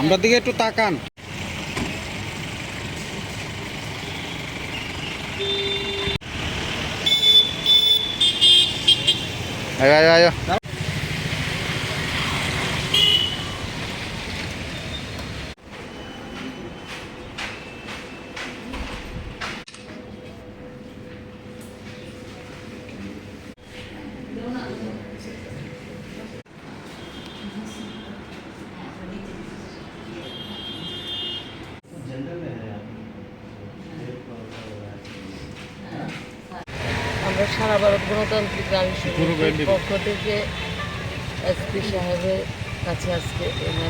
আমরা দিকে একটু তাকান আয় আয় আয় আমরা সারা ভারত গণতান্ত্রিক নারী সমিতির পক্ষ থেকে এসপি সাহেবের কাছে আজকে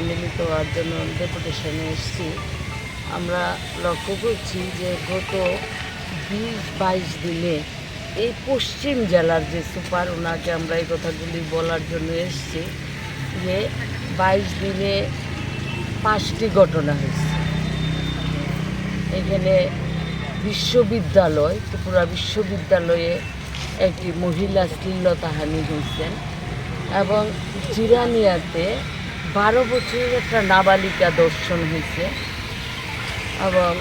মিলিত হওয়ার জন্য ডেপুটেশনে এসেছি। আমরা লক্ষ্য করছি যে গত বিশ বাইশ দিনে এই পশ্চিম জেলার যে সুপার ওনাকে আমরা এই কথাগুলি বলার জন্য এসেছি যে বাইশ দিনে পাঁচটি ঘটনা হয়েছে। এখানে বিশ্ববিদ্যালয় ত্রিপুরা বিশ্ববিদ্যালয়ে একটি মহিলা শ্লীলতাহানি হয়েছেন এবং জিরানিয়াতে বারো বছরের একটা নাবালিকা দর্শন হয়েছে এবং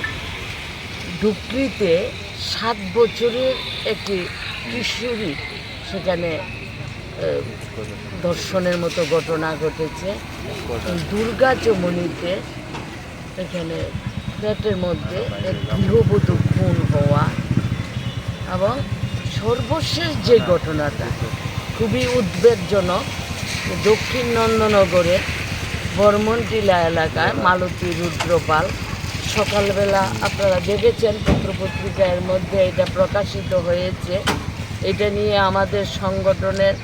ডুকরিতে সাত বছরের একটি কিশোরী সেখানে দর্শনের মতো ঘটনা ঘটেছে। দুর্গা চমনিতে এখানে ফ্ল্যাটের মধ্যে এক গৃহবধূ খুন হওয়া এবং সর্বশেষ যে ঘটনাটা, খুবই উদ্বেগজনক দক্ষিণ নন্দনগরে বর্মনটিলা এলাকায় মালতী রুদ্রপাল, সকালবেলা আপনারা দেখেছেন পত্রপত্রিকার মধ্যে এটা প্রকাশিত হয়েছে। এটা নিয়ে আমাদের সংগঠনের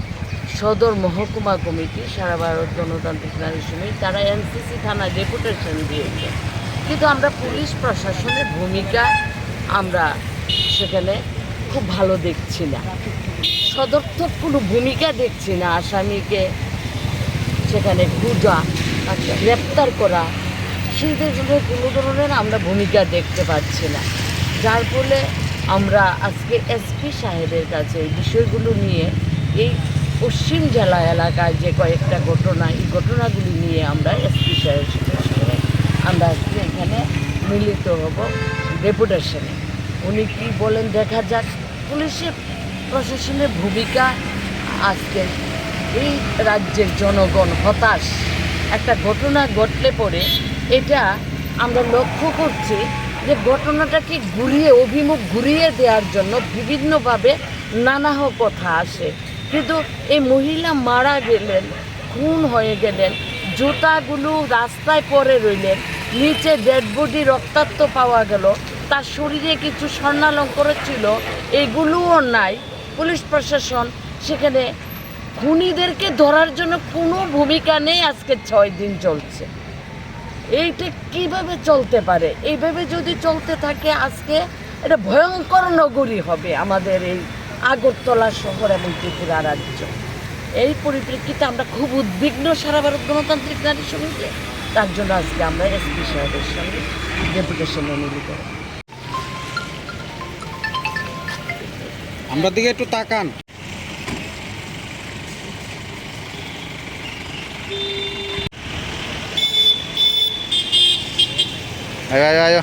সদর মহকুমা কমিটি, সারা ভারত গণতান্ত্রিক নারী সমিতি, তারা এনসিসি থানায় ডেপুটেশন দিয়েছে। কিন্তু আমরা পুলিশ প্রশাসনের ভূমিকা আমরা সেখানে খুব ভালো দেখছি না। সদর্থক কোনো ভূমিকা দেখছি না আসামিকে। সেখানে খোঁজা তাকে গ্রেপ্তার করা সেই ধরনের কোনো ধরনের আমরা ভূমিকা দেখতে পাচ্ছি না। যার ফলে আমরা আজকে এসপি সাহেবের কাছে এই বিষয়গুলো নিয়ে এই পশ্চিম জেলা এলাকায় যে কয়েকটা ঘটনা, এই ঘটনাগুলি নিয়ে আমরা এসপি সাহেবের সঙ্গে আমরা আজকে এখানে মিলিত হব ডেপুটেশনে উনি কি বলেন, দেখা যাক। পুলিশের প্রশাসনের ভূমিকা আজকে। এই রাজ্যের জনগণ হতাশ। একটা ঘটনা ঘটলে পরে এটা আমরা লক্ষ্য করছি যে ঘটনাটাকে ঘুরিয়ে, অভিমুখ ঘুরিয়ে দেওয়ার জন্য বিভিন্নভাবে নানা কথা আসে। কিন্তু এই মহিলা মারা গেলেন, খুন হয়ে গেলেন, জুতাগুলো রাস্তায় পরে রইলেন, নিচে ডেড বডি রক্তাক্ত পাওয়া গেল তার শরীরে কিছু স্বর্ণালঙ্কর ছিল, এগুলোও নাই। পুলিশ প্রশাসন সেখানে খুনিদেরকে ধরার জন্য কোনো ভূমিকা নেই, আজকে ছয় দিন চলছে। এইটা কীভাবে চলতে পারে? এইভাবে যদি চলতে থাকে, আজকে এটা ভয়ঙ্কর নগরী হবে আমাদের এই আগরতলা শহর এবং ত্রিপুরা রাজ্য। এই পরিপ্রেক্ষিতে আমরা খুব উদ্বিগ্ন সারা ভারত গণতান্ত্রিক নারী সমিতি। তার জন্য আজকে আমরা এসপি সাহেবের সঙ্গে ডেপুটেশনে মিলিত আমরা দিকে একটু তাকান আয় আয় আয়